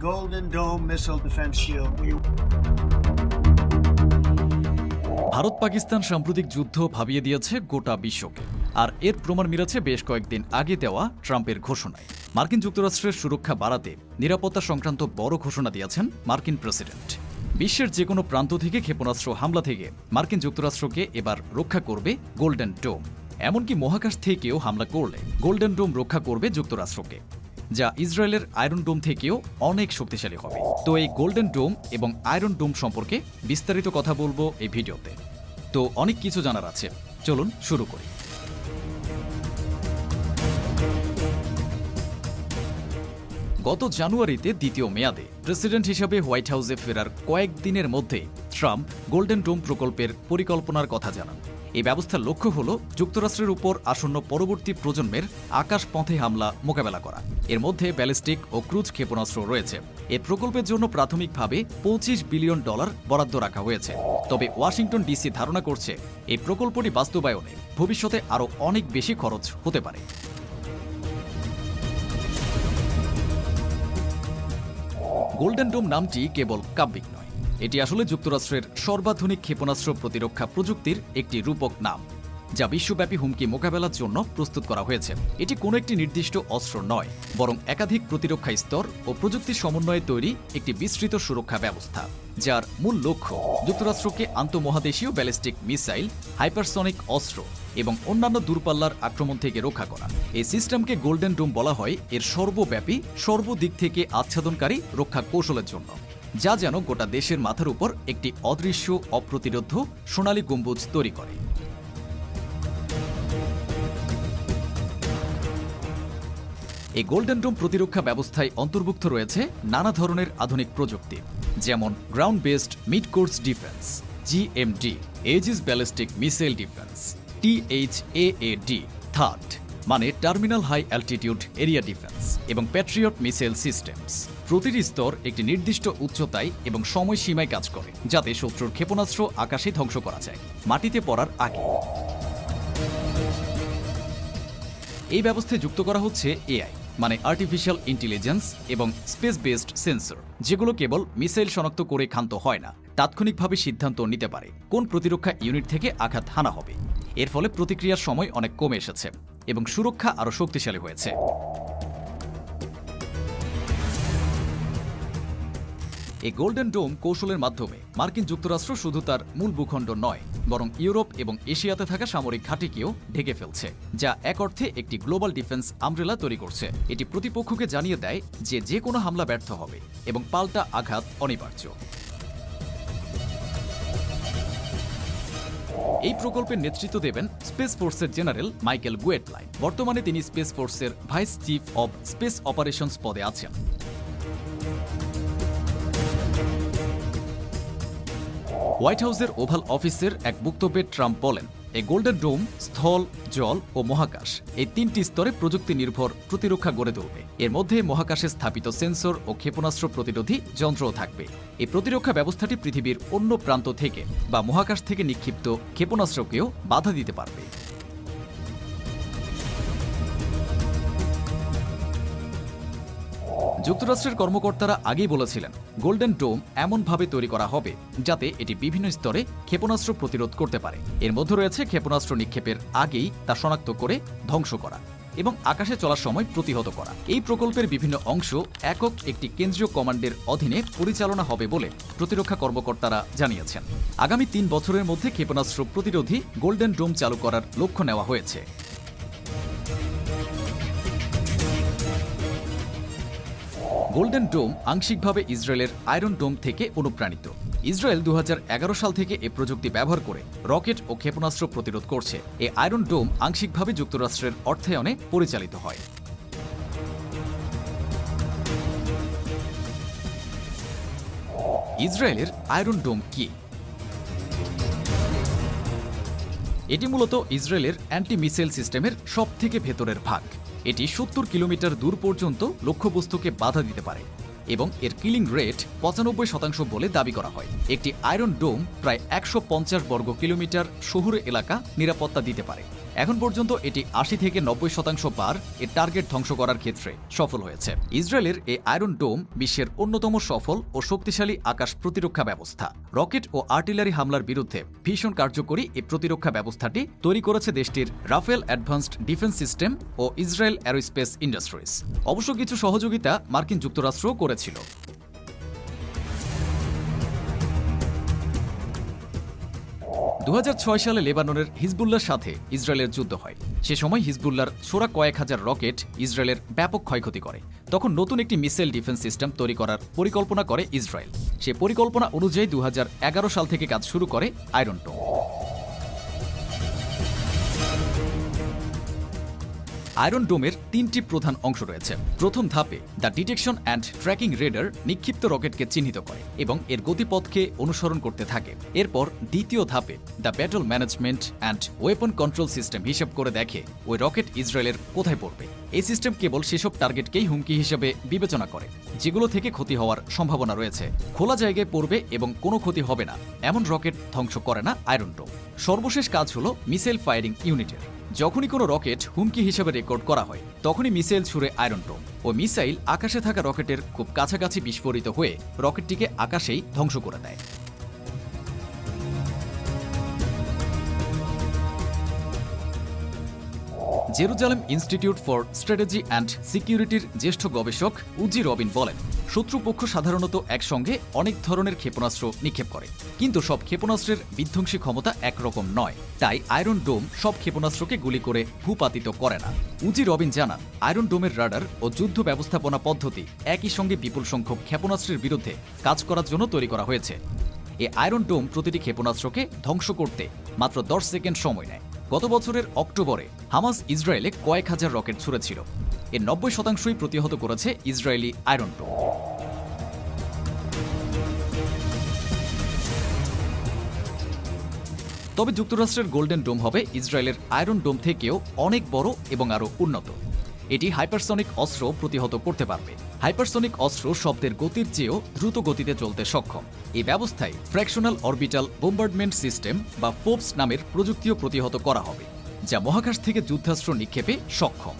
Golden Dome missile defense shield. Bharat Pakistan সাম্প্রতিক যুদ্ধ ভাবিয়ে দিয়েছে গোটা বিশ্বকে। আর এর প্রমাণ মিলেছে বেশ কয়েকদিন আগে দেওয়া ট্রাম্পের ঘোষণায়। মার্কিন যুক্তরাষ্ট্রের সুরক্ষা বাড়াতে নিরাপত্তা সংক্রান্ত বড় ঘোষণা দিয়েছেন মার্কিন প্রেসিডেন্ট। বিশ্বের যে কোনো প্রান্ত থেকে ক্ষেপণাস্ত্র হামলা থেকে মার্কিন যুক্তরাষ্ট্রকে এবার রক্ষা করবে গোল্ডেন ডোম। এমনকি মহাকাশ থেকেও হামলা করলে গোল্ডেন ডোম রক্ষা করবে যুক্তরাষ্ট্রকে। যা ইসরায়েলের আয়রন ডোম থেকেও অনেক শক্তিশালী হবে। তো এই গোল্ডেন ডোম এবং আয়রন ডোম সম্পর্কে বিস্তারিত কথা বলব এই ভিডিওতে। তো অনেক কিছু জানার আছে। চলুন শুরু করি। গত জানুয়ারিতে দ্বিতীয় মেয়াদে প্রেসিডেন্ট হিসেবে হোয়াইট হাউসে ফেরার কয়েকদিনের মধ্যে ট্রাম্প গোল্ডেন ডোম প্রকল্পের পরিকল্পনার কথা জানান। এই ব্যবস্থার লক্ষ্য হল যুক্তরাষ্ট্রের উপর আসন্ন পরবর্তী প্রজন্মের আকাশ পথে হামলা মোকাবেলা করা। এর মধ্যে ব্যালিস্টিক ও ক্রুজ ক্ষেপণাস্ত্র রয়েছে। এই প্রকল্পের জন্য প্রাথমিকভাবে পঁচিশ বিলিয়ন ডলার বরাদ্দ রাখা হয়েছে। তবে ওয়াশিংটন ডিসি ধারণা করছে, এই প্রকল্পটি বাস্তবায়নে ভবিষ্যতে আরও অনেক বেশি খরচ হতে পারে। গোল্ডেন ডোম নামটি কেবল কাব্যিক এটি আসলে যুক্তরাষ্ট্রের সর্বাধুনিক ক্ষেপণাস্ত্র প্রতিরক্ষা প্রযুক্তির একটি রূপক নাম, যা বিশ্বব্যাপী হুমকি মোকাবেলার জন্য প্রস্তুত করা হয়েছে। এটি কোনো একটি নির্দিষ্ট অস্ত্র নয়, বরং একাধিক প্রতিরক্ষা স্তর ও প্রযুক্তির সমন্বয়ে তৈরি একটি বিস্তৃত সুরক্ষা ব্যবস্থা, যার মূল লক্ষ্য যুক্তরাষ্ট্রকে আন্তঃমহাদেশীয় ব্যালিস্টিক মিসাইল, হাইপারসনিক অস্ত্র এবং অন্যান্য দূরপাল্লার আক্রমণ থেকে রক্ষা করা। এই সিস্টেমকে গোল্ডেন ডোম বলা হয়, এর সর্বব্যাপী, সর্বদিক থেকে আচ্ছাদনকারী রক্ষা কৌশলের জন্য। যা যেন গোটা দেশের মাথার উপর একটি অদৃশ্য অপ্রতিরোধ সোনালী গম্বুজ তৈরি করে। এই গোল্ডেন ডোম প্রতিরক্ষা ব্যবস্থায় অন্তর্ভুক্ত রয়েছে নানা ধরনের আধুনিক প্রযুক্তি, যেমন ground based mid course defence GMD Aegis ballistic missile defence THAAD third মানে terminal high altitude area defence এবং প্যাট্রিয়ট মিসাইল সিস্টেমস প্রতিটি স্তর একটি নির্দিষ্ট উচ্চতায় এবং সময়সীমায় কাজ করে, যাতে শত্রুর ক্ষেপণাস্ত্র আকাশে ধ্বংস করা যায়, মাটিতে পড়ার আগে। এই ব্যবস্থায় যুক্ত করা হচ্ছে এআই মানে আর্টিফিশিয়াল ইন্টেলিজেন্স এবং স্পেস বেসড সেন্সর যেগুলো কেবল মিসাইল শনাক্ত করে ক্ষান্ত হয় না, তাৎক্ষণিকভাবে সিদ্ধান্ত নিতে পারে কোন প্রতিরক্ষা ইউনিট থেকে আঘাত হানা হবে। এর ফলে প্রতিক্রিয়ার সময় অনেক কমে এসেছে এবং সুরক্ষা আরও শক্তিশালী হয়েছে। এই গোল্ডেন ডোম কৌশলের মাধ্যমে মার্কিন যুক্তরাষ্ট্র শুধু তার মূল ভূখণ্ড নয়, বরং ইউরোপ এবং এশিয়াতে থাকা সামরিক ঘাঁটিকেও ঢেকে ফেলছে, যা এক অর্থে একটি গ্লোবাল ডিফেন্স আমব্রেলা তৈরি করছে। এটি প্রতিপক্ষকে জানিয়ে দেয় যে যে কোনো হামলা ব্যর্থ হবে এবং পাল্টা আঘাত অনিবার্য। এই প্রকল্পের নেতৃত্ব দেবেন স্পেস ফোর্সের জেনারেল মাইকেল গুয়েটলাইন। বর্তমানে তিনি স্পেস ফোর্সের vice chief of space operations পদে আছেন। হোয়াইট হাউসের ওভাল অফিসের এক বক্তব্যে ট্রাম্প বলেন এই গোল্ডেন ডোম, স্থল, জল ও মহাকাশ, এই তিনটি স্তরে প্রযুক্তি নির্ভর প্রতিরক্ষা গড়ে তুলবে। এর মধ্যে মহাকাশে স্থাপিত সেন্সর ও ক্ষেপণাস্ত্র প্রতিরোধী যন্ত্রও থাকবে। এই প্রতিরক্ষা ব্যবস্থাটি পৃথিবীর অন্য প্রান্ত থেকে বা মহাকাশ থেকে নিক্ষিপ্ত ক্ষেপণাস্ত্রকেও বাধা দিতে পারবে। যুক্তরাষ্ট্রের কর্মকর্তারা আগেই বলেছিলেন, গোল্ডেন ডোম এমনভাবে তৈরি করা হবে যাতে এটি বিভিন্ন স্তরে ক্ষেপণাস্ত্র প্রতিরোধ করতে পারে। এর মধ্যে রয়েছে ক্ষেপণাস্ত্র নিক্ষেপের আগেই তা শনাক্ত করে ধ্বংস করা এবং আকাশে চলার সময় প্রতিহত করা। এই প্রকল্পের বিভিন্ন অংশ একক একটি কেন্দ্রীয় কমান্ডের অধীনে পরিচালনা হবে বলে প্রতিরক্ষা কর্মকর্তারা জানিয়েছেন। আগামী তিন বছরের মধ্যে ক্ষেপণাস্ত্র প্রতিরোধী গোল্ডেন ডোম চালু করার লক্ষ্য নেওয়া হয়েছে। গোল্ডেন ডোম আংশিকভাবে ইসরায়েলের আয়রন ডোম থেকে অনুপ্রাণিত। ইসরায়েল দু হাজার এগারো সাল থেকে এ প্রযুক্তি ব্যবহার করে রকেট ও ক্ষেপণাস্ত্র প্রতিরোধ করছে। এই আয়রন ডোম আংশিকভাবে যুক্তরাষ্ট্রের অর্থায়নে পরিচালিত হয়। ইসরায়েলের আয়রন ডোম কি? এটি মূলত ইসরায়েলের অ্যান্টি মিসাইল সিস্টেমের সবথেকে ভেতরের ভাগ। এটি সত্তর কিলোমিটার দূর পর্যন্ত লক্ষ্যবস্তুকে বাধা দিতে পারে এবং এর কিলিং রেট পঁচানব্বই শতাংশ বলে দাবি করা হয়। একটি আয়রন ডোম প্রায় একশো পঞ্চাশ বর্গ কিলোমিটার শহুরে এলাকা নিরাপত্তা দিতে পারে। এখন পর্যন্ত এটি আশি থেকে নব্বই শতাংশ বার এর টার্গেট ধ্বংস করার ক্ষেত্রে সফল হয়েছে। ইসরায়েলের এই আয়রন ডোম বিশ্বের অন্যতম সফল ও শক্তিশালী আকাশ প্রতিরক্ষা ব্যবস্থা। রকেট ও আর্টিলারি হামলার বিরুদ্ধে ভীষণ কার্যকরী এই প্রতিরক্ষা ব্যবস্থাটি তৈরি করেছে দেশটির রাফেল অ্যাডভান্সড ডিফেন্স সিস্টেম ও ইসরায়েল অ্যারোস্পেস ইন্ডাস্ট্রিজ। অবশ্য কিছু সহযোগিতা মার্কিন যুক্তরাষ্ট্রও করেছিল। দু হাজার ছয় সালে লেবাননের হিজবুল্লার সাথে ইসরায়েলের যুদ্ধ হয়। সে সময় হিজবুল্লার ছোড়া কয়েক হাজার রকেট ইসরায়েলের ব্যাপক ক্ষয়ক্ষতি করে। তখন নতুন একটি মিসাইল ডিফেন্স সিস্টেম তৈরি করার পরিকল্পনা করে ইসরায়েল। সে পরিকল্পনা অনুযায়ী দু হাজার এগারো সাল থেকে কাজ শুরু করে আয়রন টোম আয়রন ডোমের তিনটি প্রধান অংশ রয়েছে। প্রথম ধাপে the detection and tracking radar নিক্ষিপ্ত রকেটকে চিহ্নিত করে এবং এর গতিপথকে অনুসরণ করতে থাকে। এরপর দ্বিতীয় ধাপে the battle management and weapon control system হিসেব করে দেখে ওই রকেট ইসরায়েলের কোথায় পড়বে। এই সিস্টেম কেবল সেসব টার্গেটকেই হুমকি হিসেবে বিবেচনা করে, যেগুলো থেকে ক্ষতি হওয়ার সম্ভাবনা রয়েছে। খোলা জায়গায় পড়বে এবং কোনো ক্ষতি হবে না। এমন রকেট ধ্বংস করে না আয়রন ডোম সর্বশেষ কাজ হলো মিসাইল ফায়ারিং ইউনিটের। যখনই কোনো রকেট হুমকি হিসেবে রেকর্ড করা হয়, তখনই মিসাইল ছুড়ে আয়রন ডোম ও মিসাইল আকাশে থাকা রকেটের খুব কাছাকাছি বিস্ফোরিত হয়ে রকেটটিকে আকাশেই ধ্বংস করে দেয়। Jerusalem institute for strategy and সিকিউরিটির জ্যেষ্ঠ গবেষক উজি রবিন বলেন, শত্রুপক্ষ সাধারণত একসঙ্গে অনেক ধরনের ক্ষেপণাস্ত্র নিক্ষেপ করে। কিন্তু সব ক্ষেপণাস্ত্রের বিধ্বংসী ক্ষমতা একরকম নয়। তাই আয়রন ডোম সব ক্ষেপণাস্ত্রকে গুলি করে ভূপাতিত করে না। উজি রবিন জানান, আয়রন ডোমের রাডার ও যুদ্ধ ব্যবস্থাপনা পদ্ধতি একই সঙ্গে বিপুল সংখ্যক ক্ষেপণাস্ত্রের বিরুদ্ধে কাজ করার জন্য তৈরি করা হয়েছে। এই আয়রন ডোম প্রতিটি ক্ষেপণাস্ত্রকে ধ্বংস করতে মাত্র দশ সেকেন্ড সময় নেয়। গত বছরের অক্টোবরে হামাস ইসরায়েলে কয়েক হাজার রকেট ছুড়েছিল। এর নব্বই শতাংশই প্রতিহত করেছে ইসরায়েলি আয়রন ডোম তবে যুক্তরাষ্ট্রের গোল্ডেন ডোম হবে ইসরায়েলের আয়রন ডোম থেকেও অনেক বড় এবং আরও উন্নত। এটি হাইপারসনিক অস্ত্র প্রতিহত করতে পারবে। হাইপারসনিক অস্ত্র শব্দের গতির চেয়েও দ্রুত গতিতে চলতে সক্ষম। এই ব্যবস্থায় ফ্র্যাকশনাল অরবিটাল বোম্বার্ডমেন্ট সিস্টেম বা ফোপস নামের প্রযুক্তিও প্রতিহত করা হবে, যা মহাকাশ থেকে যুদ্ধাস্ত্র নিক্ষেপে সক্ষম।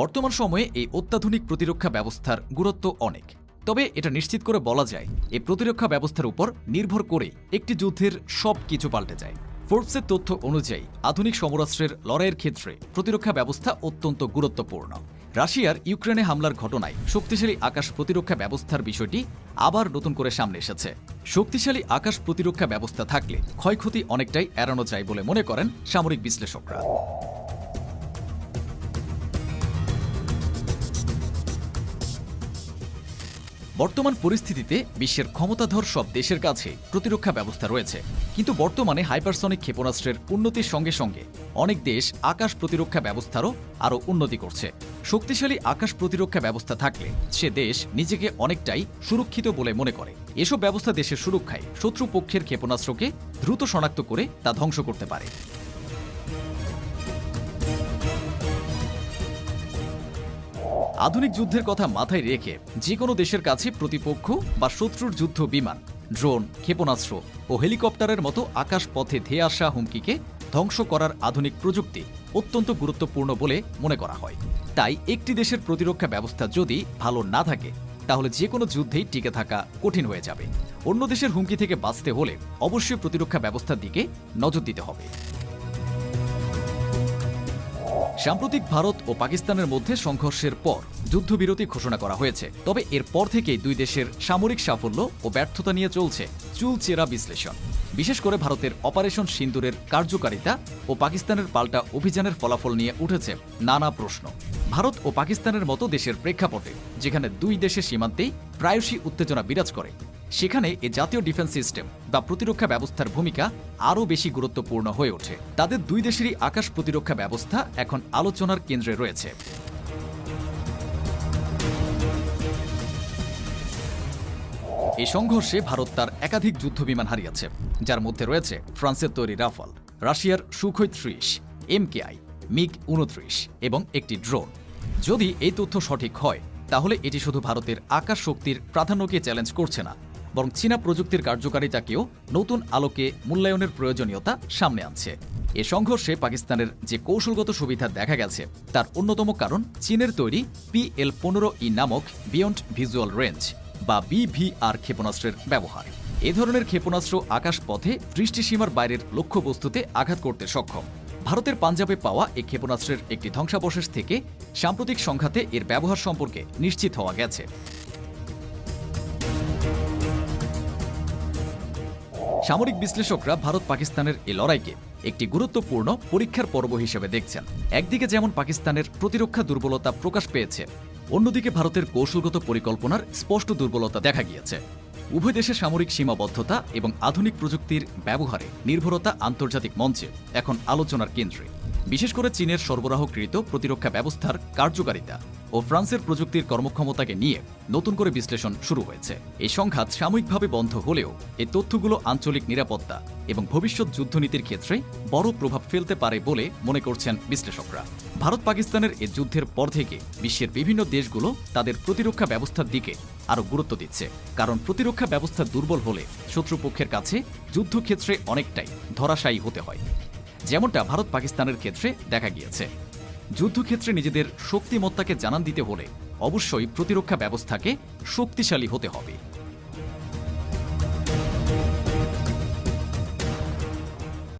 বর্তমান সময়ে এই অত্যাধুনিক প্রতিরক্ষা ব্যবস্থার গুরুত্ব অনেক। তবে এটা নিশ্চিত করে বলা যায় এই প্রতিরক্ষা ব্যবস্থার উপর নির্ভর করে একটি যুদ্ধের সব কিছু পাল্টে যায়। ফোর্বসের তথ্য অনুযায়ী, আধুনিক সমরাস্ত্রের লড়াইয়ের ক্ষেত্রে প্রতিরক্ষা ব্যবস্থা অত্যন্ত গুরুত্বপূর্ণ। রাশিয়ার ইউক্রেনে হামলার ঘটনায় শক্তিশালী আকাশ প্রতিরক্ষা ব্যবস্থার বিষয়টি আবার নতুন করে সামনে এসেছে। শক্তিশালী আকাশ প্রতিরক্ষা ব্যবস্থা থাকলে ক্ষয়ক্ষতি অনেকটাই এড়ানো যায় বলে মনে করেন সামরিক বিশ্লেষকরা। বর্তমান পরিস্থিতিতে বিশ্বের ক্ষমতাধর সব দেশের কাছে প্রতিরক্ষা ব্যবস্থা রয়েছে। কিন্তু বর্তমানে হাইপারসনিক ক্ষেপণাস্ত্রের উন্নতির সঙ্গে সঙ্গে অনেক দেশ আকাশ প্রতিরক্ষা ব্যবস্থারও আরও উন্নতি করছে। শক্তিশালী আকাশ প্রতিরক্ষা ব্যবস্থা থাকলে সে দেশ নিজেকে অনেকটাই সুরক্ষিত বলে মনে করে। এসব ব্যবস্থা দেশের সুরক্ষায় শত্রুপক্ষের ক্ষেপণাস্ত্রকে দ্রুত শনাক্ত করে তা ধ্বংস করতে পারে। আধুনিক যুদ্ধের কথা মাথায় রেখে যে কোনো দেশের কাছে প্রতিপক্ষ বা শত্রুর যুদ্ধ বিমান, ড্রোন, ক্ষেপণাস্ত্র ও হেলিকপ্টারের মতো আকাশ পথে ধেয়ে আসা হুমকিকে ধ্বংস করার আধুনিক প্রযুক্তি অত্যন্ত গুরুত্বপূর্ণ বলে মনে করা হয়। তাই একটি দেশের প্রতিরক্ষা ব্যবস্থা যদি ভালো না থাকে, তাহলে যে কোনো যুদ্ধেই টিকে থাকা কঠিন হয়ে যাবে। অন্য দেশের হুমকি থেকে বাঁচতে হলে অবশ্যই প্রতিরক্ষা ব্যবস্থার দিকে নজর দিতে হবে। সাম্প্রতিক ভারত ও পাকিস্তানের মধ্যে সংঘর্ষের পর যুদ্ধবিরতি ঘোষণা করা হয়েছে। তবে এরপর থেকেই দুই দেশের সামরিক সাফল্য ও ব্যর্থতা নিয়ে চলছে চুলচেরা বিশ্লেষণ। বিশেষ করে ভারতের অপারেশন সিন্দুরের কার্যকারিতা ও পাকিস্তানের পাল্টা অভিযানের ফলাফল নিয়ে উঠেছে নানা প্রশ্ন। ভারত ও পাকিস্তানের মতো দেশের প্রেক্ষাপটে, যেখানে দুই দেশের সীমান্তেই প্রায়শই উত্তেজনা বিরাজ করে সেখানে এ জাতীয় ডিফেন্স সিস্টেম বা প্রতিরক্ষা ব্যবস্থার ভূমিকা আরও বেশি গুরুত্বপূর্ণ হয়ে ওঠে। তাদের দুই দেশেরই আকাশ প্রতিরক্ষা ব্যবস্থা এখন আলোচনার কেন্দ্রে রয়েছে। এই সংঘর্ষে ভারত তার একাধিক যুদ্ধবিমান হারিয়েছে, যার মধ্যে রয়েছে ফ্রান্সের তৈরি রাফাল, রাশিয়ার সুখই ত্রিশ, এমকেআই, মিগ উনত্রিশ এবং একটি ড্রোন। যদি এই তথ্য সঠিক হয়, তাহলে এটি শুধু ভারতের আকাশ শক্তির প্রাধান্যকে চ্যালেঞ্জ করছে না বরং চীনা প্রযুক্তির কার্যকারিতাকেও নতুন আলোকে মূল্যায়নের প্রয়োজনীয়তা সামনে আনছে। এ সংঘর্ষে পাকিস্তানের যে কৌশলগত সুবিধা দেখা গেছে, তার অন্যতম কারণ চীনের তৈরি পিএল পনেরো ই নামক বিয়ন্ড ভিজুয়াল রেঞ্জ বা বিভিআর ক্ষেপণাস্ত্রের ব্যবহার। এ ধরনের ক্ষেপণাস্ত্র আকাশপথে দৃষ্টিসীমার বাইরের লক্ষ্যবস্তুতে আঘাত করতে সক্ষম। ভারতের পাঞ্জাবে পাওয়া এই ক্ষেপণাস্ত্রের একটি ধ্বংসাবশেষ থেকে সাম্প্রতিক সংঘাতে এর ব্যবহার সম্পর্কে নিশ্চিত হওয়া গেছে। সামরিক বিশ্লেষকরা ভারত পাকিস্তানের এই লড়াইকে একটি গুরুত্বপূর্ণ পরীক্ষার পর্ব হিসেবে দেখছেন। একদিকে যেমন পাকিস্তানের প্রতিরক্ষা দুর্বলতা প্রকাশ পেয়েছে, অন্যদিকে ভারতের কৌশলগত পরিকল্পনার স্পষ্ট দুর্বলতা দেখা গিয়েছে। উভয় দেশের সামরিক সীমাবদ্ধতা এবং আধুনিক প্রযুক্তির ব্যবহারে নির্ভরতা আন্তর্জাতিক মঞ্চে এখন আলোচনার কেন্দ্রে। বিশেষ করে চীনের সরবরাহকৃত প্রতিরক্ষা ব্যবস্থার কার্যকারিতা ও ফ্রান্সের প্রযুক্তির কর্মক্ষমতাকে নিয়ে নতুন করে বিশ্লেষণ শুরু হয়েছে। এই সংঘাত সাময়িকভাবে বন্ধ হলেও এই তথ্যগুলো আঞ্চলিক নিরাপত্তা এবং ভবিষ্যৎ যুদ্ধনীতির ক্ষেত্রে বড় প্রভাব ফেলতে পারে বলে মনে করছেন বিশ্লেষকরা। ভারত পাকিস্তানের এ যুদ্ধের পর থেকে বিশ্বের বিভিন্ন দেশগুলো তাদের প্রতিরক্ষা ব্যবস্থার দিকে আরও গুরুত্ব দিচ্ছে। কারণ প্রতিরক্ষা ব্যবস্থা দুর্বল হলে শত্রুপক্ষের কাছে যুদ্ধক্ষেত্রে অনেকটাই ধরাশায়ী হতে হয়। যেমনটা ভারত পাকিস্তানের ক্ষেত্রে দেখা গিয়েছে। যুদ্ধক্ষেত্রে নিজেদের শক্তিমত্তাকে জানান দিতে হলে অবশ্যই প্রতিরক্ষা ব্যবস্থাকে শক্তিশালী হতে হবে।